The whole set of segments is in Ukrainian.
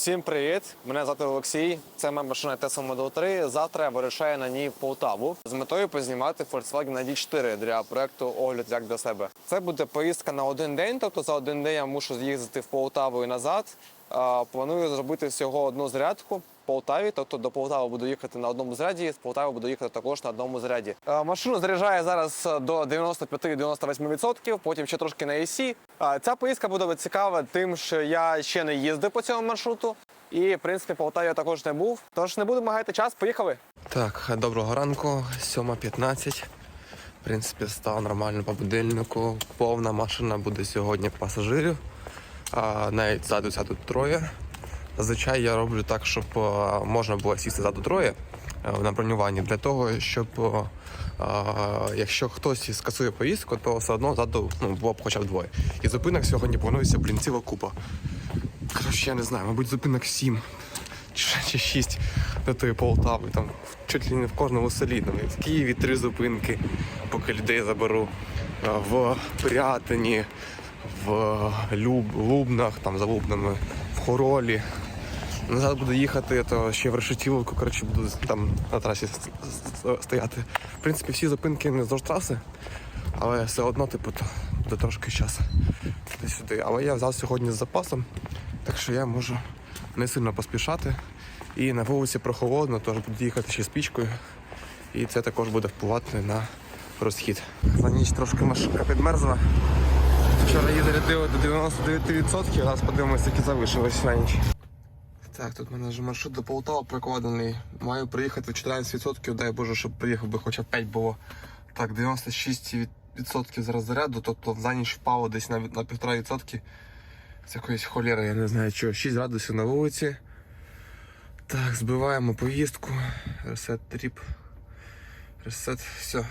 Всім привіт! Мене звати Олексій. Це моя машина Tesla Model 3. Завтра я вирушаю на ній Полтаву з метою познімати Volkswagen ID4 для проекту Огляд як до себе. Це буде поїздка на один день, тобто за один день я мушу з'їздити в Полтаву і назад. Планую зробити всього одну зарядку в Полтаві, тобто до Полтави буду їхати на одному заряді, з Полтави буду їхати також на одному заряді. А, Машину заряджає зараз до 95-98%, потім ще трошки на AC. Ця поїздка буде цікава тим, що я ще не їздив по цьому маршруту. І, в принципі, Полтаві я також не був. Тож не будемо гаяти час, поїхали. Так, доброго ранку, 7.15. В принципі, став нормально по будильнику. Повна машина буде сьогодні пасажирів. А, навіть ззаду сядуть троє. Зазвичай я роблю так, щоб можна було сісти ззаду троє на бронюванні для того, щоб якщо хтось скасує поїздку, то все одно ззаду ну, було б хоча б двоє. І зупинок сьогодні планується блін, ціла купа. Коротше, я не знаю, мабуть, зупинок 7 чи, 6 до тої Полтави. Там чуть ли не в кожному селі. Там, в Києві три зупинки, поки людей заберу. В Пирятині, в Люб, Лубнах, там за Лубнами, в Хоролі. Назад буду їхати, то ще в Решетіловку, коротше, буду там на трасі стояти. В принципі, всі зупинки не вздовж траси, але все одно, типу, то буде трошки часу сюди. Але я взяв сьогодні з запасом, так що я можу не сильно поспішати. І на вулиці прохолодно, тож буду їхати ще з пічкою. І це також буде впливати на розхід. За ніч трошки машинка підмерзла. Вчора її зарядили до 99%, зараз подивимося, які залишилось на ніч. Так, тут в мене вже маршрут до Полтава прикладений. Маю приїхати в 14%, дай Боже, щоб приїхав би хоча б 5 було. Так, 96% зараз заряду, тобто за ніч впало десь на, на 1,5%. З якоїсь холєри, я не знаю чого. 6 градусів на вулиці. Так, збиваємо поїздку. Ресет тріп. Ресет, все.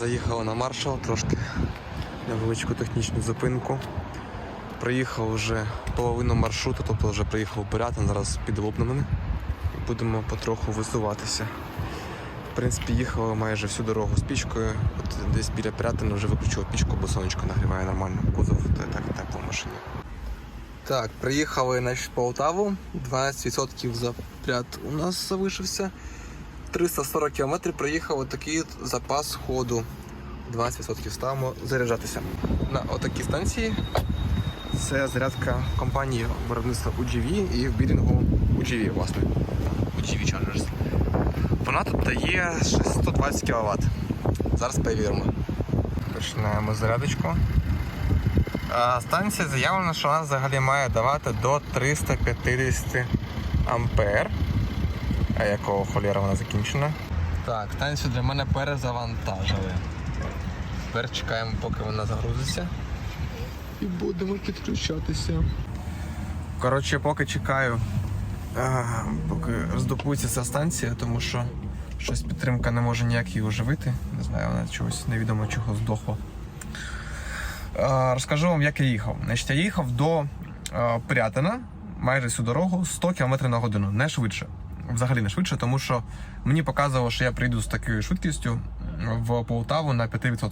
Заїхали на маршал трошки невеличку технічну зупинку. Приїхав вже половину маршруту, тобто вже приїхав у зараз під Лубнами. Будемо потроху висуватися. В принципі, їхали майже всю дорогу з пічкою. От десь біля Пирятина вже виключив пічку, бо сонечко нагріває нормально кузов, то так тепло в машині. Так, приїхали в Полтаву. 12% запряд у нас залишився. 340 км проїхав отакий запас ходу. 20% ставимо заряджатися. На отакій станції це зарядка компанії виробництва UGV і в бірінгу UGV, власне. UGV Chargers. Вона тут дає 620 кВт. Зараз перевіримо. Починаємо зарядочку. А станція заявлена, що вона взагалі має давати до 350 ампер. А якого холєра вона закінчена? Так, станцію для мене перезавантажили. Тепер чекаємо, поки вона загрузиться. І будемо підключатися. Коротше, поки чекаю, поки роздопується ця станція, тому що щось підтримка не може ніяк її оживити. Не знаю, вона чогось невідомо чого здохла. Розкажу вам, як я їхав. Значить, я їхав до а, Пирятина майже всю дорогу 100 км на годину, не швидше. Взагалі не швидше, тому що мені показувало, що я прийду з такою швидкістю в Полтаву на 5%.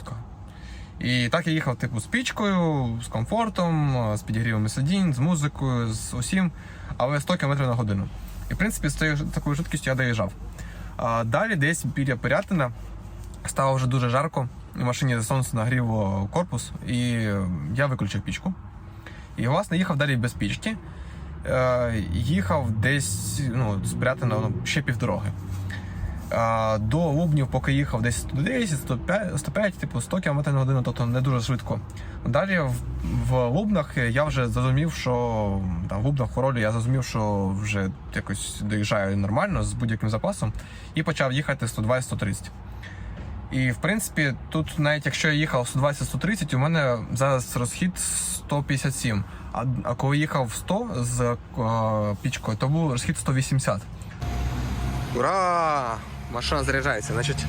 І так я їхав типу з пічкою, з комфортом, з підігрівами сидінь, з музикою, з усім, але 100 км на годину. І в принципі з такою швидкістю я доїжджав. А далі десь біля Пирятина стало вже дуже жарко. У машині сонце нагріло корпус, і я виключив пічку. І власне їхав далі без пічки. Е, їхав десь ну, з Пирятина ну, ще півдороги. А, до Лубнів, поки їхав десь 110, 105, 105 типу 100 км на годину, тобто не дуже швидко. Далі в, в Лубнах я вже зрозумів, що там в Лубнах Хоролі я зрозумів, що вже якось доїжджаю нормально з будь-яким запасом і почав їхати 120-130. І в принципі, тут навіть якщо я їхав 120-130, у мене зараз розхід 157. А, а коли їхав 100 з е, пічкою, то був розхід 180. Ура! Машина заряджається. Значить,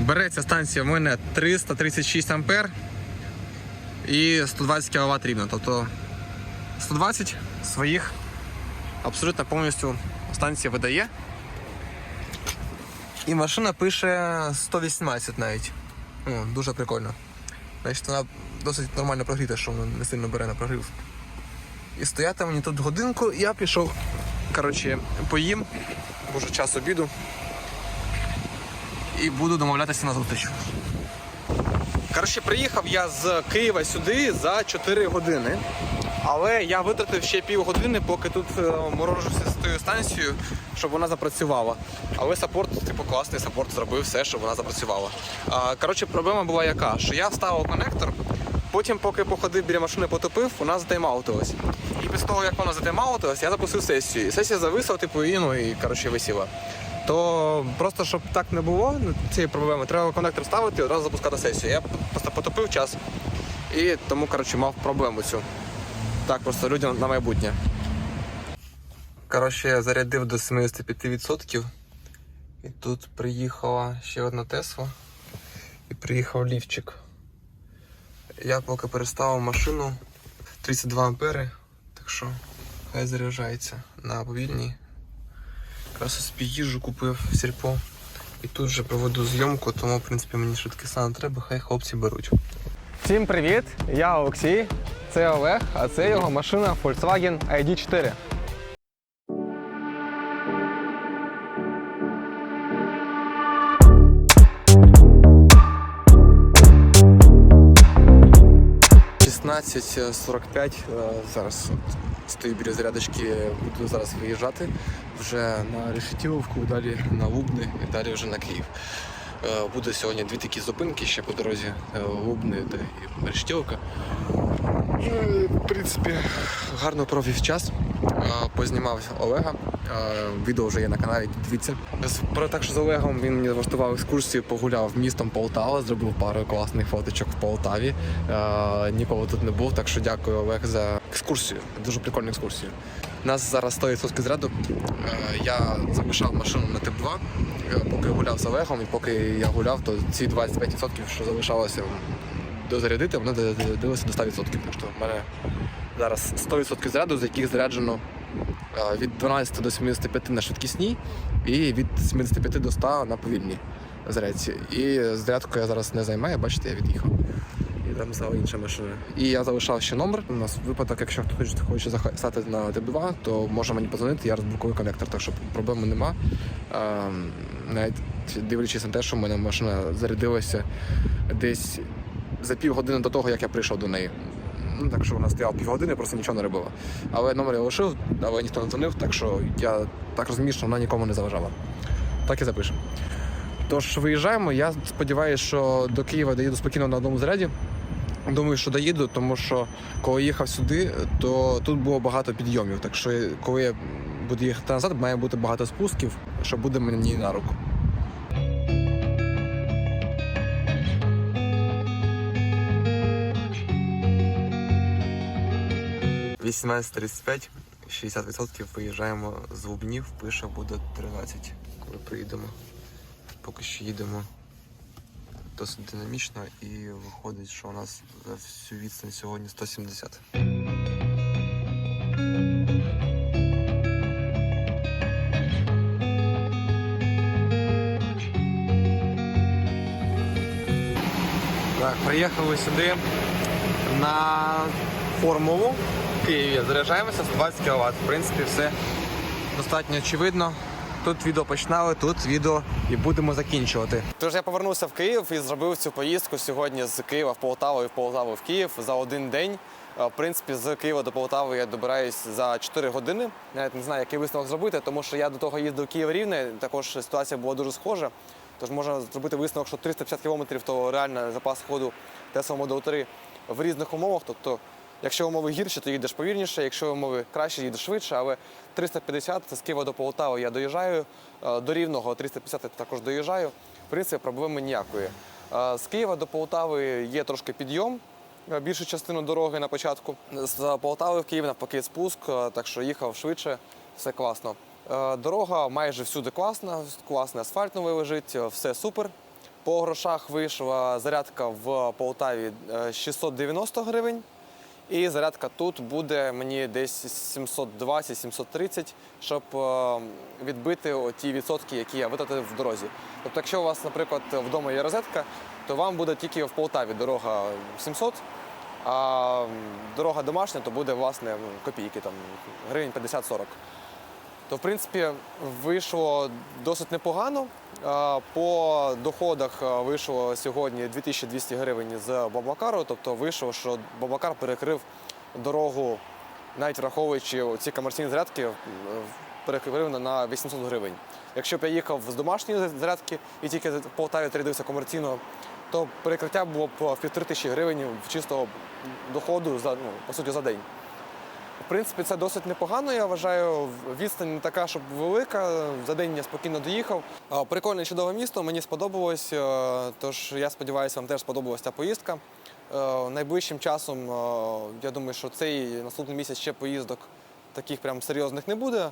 Береться станція в мене 336 ампер і 120 кВт рівно. Тобто 120 своїх абсолютно повністю станція видає. І машина пише 118 навіть. О, дуже прикольно. Значить, вона досить нормально прогріта, що вона не сильно бере на прогрів. І стояти мені тут годинку, я пішов. Коротше, поїм, бо вже час обіду. І буду домовлятися на зустріч. Коротше, приїхав я з Києва сюди за 4 години. Але я витратив ще півгодини, поки тут е, морожуся з тою станцією, щоб вона запрацювала. Але саппорт, типу, класний саппорт зробив все, щоб вона запрацювала. Коротше, проблема була яка, що я вставив конектор, потім, поки походив біля машини, потопив, вона затаймаутилась. І після того, як вона затаймаутилась, я запустив сесію. І сесія зависла, типу, і, ну, і коротше, висіла. То просто щоб так не було ну, цієї проблеми, треба конектор ставити і одразу запускати сесію. Я просто потопив час і тому коротше, мав проблему цю. Так, просто людям на майбутнє. Коротше, я зарядив до 75%. І тут приїхала ще одна Тесла. І приїхав лівчик. Я поки переставив машину 32 ампери, так що хай заряджається на повільній. Якраз їжу купив в сільпо. І тут же проведу зйомку, тому в принципі мені швидкіса не треба, хай хлопці беруть. Всім привіт! Я Олексій, це Олег, а це його машина Volkswagen ID4. Шістнадцять сорок п'ять. е, Зараз стою біля зарядочки, буду зараз виїжджати вже на Решетіловку, далі на Лубни і далі вже на Київ. Е, Буде сьогодні дві такі зупинки ще по дорозі е, Лубни та. Е, В принципі, гарно провів час. Е, Познімав Олега. Е, Відео вже є на каналі. Дивіться. Про так, що з Олегом він мені влаштував екскурсію, погуляв містом Полтава, зробив пару класних фоточок в Полтаві. Е, Ніколи тут не був, так що дякую Олег за екскурсію. Дуже прикольну екскурсію. Нас зараз 100% зряду. Е, Я залишав машину на тип 2, е, поки гуляв з Олегом, і поки я гуляв, то ці 25%, що залишалося дозарядити, вони додалися до 100%. Так що в мене зараз 100% заряду, з яких заряджено е, від 12 до 75 на швидкісній і від 75 до 100 на повільній зарядці. І зарядку я зараз не займаю, бачите, я від'їхав. Стала інша машина. І я залишав ще номер. У нас випадок, якщо хто хоче, хоче стати на ТЕП-2, то може мені подзвонити, я розблокую конектор, так що проблеми нема. Ем, навіть дивлячись на те, що в мене машина зарядилася десь за півгодини до того, як я прийшов до неї. Ну, так що вона стояла півгодини, просто нічого не робила. Але номер я лишив, але ніхто не дзвонив, так що я так розумію, що вона нікому не заважала. Так і запишемо. Тож виїжджаємо. Я сподіваюся, що до Києва доїду спокійно на одному заряді. Думаю, що доїду, тому що коли їхав сюди, то тут було багато підйомів. Так що коли я буду їхати назад, має бути багато спусків, що буде мені на руку. 18.35, 60% виїжджаємо з Лубнів, пише буде 13, коли приїдемо. Поки що їдемо досить динамічно і виходить, що у нас за всю відстань сьогодні 170. Так, приїхали сюди на формулу в Києві. Заряджаємося 120 кВт. В принципі, все достатньо очевидно. Тут відео починали, тут відео і будемо закінчувати. Тож я повернувся в Київ і зробив цю поїздку сьогодні з Києва в Полтаву і в Полтаву в Київ за один день. Е, В принципі, з Києва до Полтави я добираюсь за 4 години. Навіть не знаю, який висновок зробити, тому що я до того їздив Київ рівне. Також ситуація була дуже схожа. Тож можна зробити висновок, що 350 кілометрів то реально запас ходу Tesla Model 3 в різних умовах. Тобто, якщо умови гірші, то їдеш повільніше, якщо умови краще, їдеш швидше. Але 350 це з Києва до Полтави я доїжджаю. е, До рівного 350 я також доїжджаю. В принципі, проблеми ніякої. Е, З Києва до Полтави є трошки підйом. е, Більшу частину дороги на початку. З Полтави в Київ навпаки спуск, так що їхав швидше, все класно. Дорога майже всюди класна, класний асфальт новий лежить, все супер. По грошах вийшла зарядка в Полтаві е, 690 гривень. І зарядка тут буде мені десь 720-730, щоб е, відбити ті відсотки, які я витратив в дорозі. Тобто, якщо у вас, наприклад, вдома є розетка, то вам буде тільки в Полтаві дорога 700, а дорога домашня, то буде власне ну, копійки, там гривень 50-40. То, в принципі, вийшло досить непогано. По доходах вийшло сьогодні 2200 гривень з Баблакару. Тобто вийшло, що Баблакар перекрив дорогу, навіть враховуючи ці комерційні зарядки, е, перекрив на 800 гривень. Якщо б я їхав з домашньої зарядки і тільки в Полтаві трейдився комерційно, то перекриття було б в півтори тисячі гривень чистого доходу за ну, по суті за день. В принципі, це досить непогано. Я вважаю, відстань не така, щоб велика. За день я спокійно доїхав. Прикольне чудове місто, мені сподобалось. е, Тож я сподіваюся, вам теж сподобалася ця поїздка. Е, Найближчим часом, е, я думаю, що цей наступний місяць ще поїздок таких прям серйозних не буде.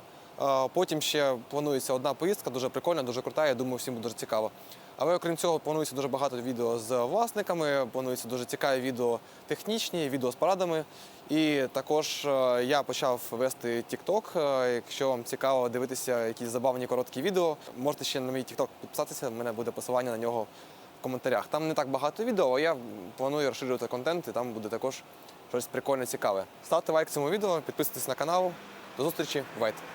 Потім ще планується одна поїздка, дуже прикольна, дуже крута. Я думаю, всім буде цікаво. Але окрім цього, планується дуже багато відео з власниками, планується дуже цікаві відео технічні, відео з порадами. І також е, я почав вести TikTok. Е, Якщо вам цікаво дивитися якісь забавні короткі відео, можете ще на мій TikTok підписатися. У мене буде посилання на нього в коментарях. Там не так багато відео, а я планую розширювати контент, і там буде також щось прикольне, цікаве. Ставте лайк цьому відео, підписуйтесь на канал. До зустрічі, бувайте!